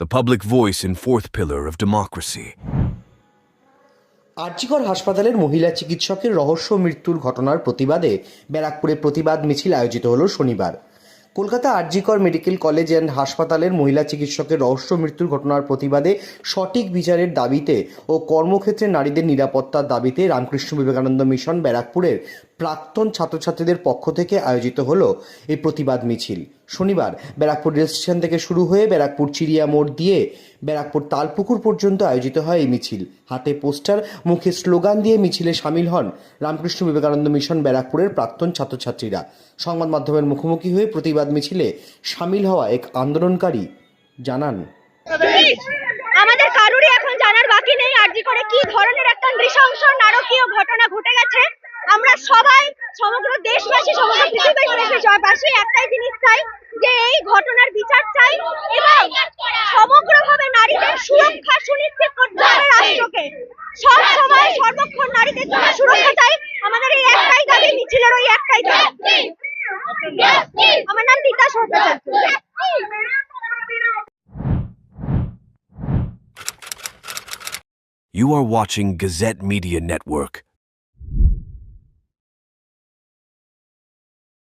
the public voice and fourth pillar of democracy. RG Kar হাসপাতালের মহিলা চিকিৎসকের রহস্য মৃত্যুর ঘটনার প্রতিবাদে ব্যারাকপুরে প্রতিবাদ মিছিল আয়োজিত হলো শনিবার Kolkata RG Kar medical college and হাসপাতালের মহিলা চিকিৎসকের রহস্য মৃত্যুর ঘটনার প্রতিবাদে সঠিক বিচারের দাবিতে ও কর্মক্ষেত্রে নারীদের নিরাপত্তার দাবিতে রামকৃষ্ণ বিবেকানন্দ মিশন ব্যারাকপুরের প্রাক্তন ছাত্রছাত্রীদের পক্ষ থেকে আয়োজিত হলো এই প্রতিবাদ মিছিল। শনিবার ব্যারাকপুর রেল স্টেশন থেকে শুরু হয়ে ব্যারাকপুর চিড়িয়া মোড় দিয়ে ব্যারাকপুর তালপুকুর পর্যন্ত আয়োজিত হয় এই মিছিল। হাতে পোস্টার, মুখে স্লোগান দিয়ে মিছিলে সামিল হন রামকৃষ্ণ বিবেকানন্দ মিশন ব্যারাকপুরের প্রাক্তন ছাত্রছাত্রীরা। সংবাদ মাধ্যমের মুখোমুখি হয়ে প্রতিবাদ মিছিলে সামিল হওয়া এক আন্দোলনকারী জানান। আমাদের কারোরই এখন জানার বাকি নেই। আরজি করে কি ধরনের একটা নৃশংস নারকীয় ঘটনা ঘটে গেছে, আমরা সবাই, সমগ্র দেশবাসী, সমগ্র পৃথিবীবাসী একটাই জিনিস চাই, যে এই ঘটনার বিচার চাই এবং সমগ্রভাবে নারীদের সুরক্ষা সুনিশ্চিত করতে হবে রাষ্ট্রকে। You are watching Gazette Media Network.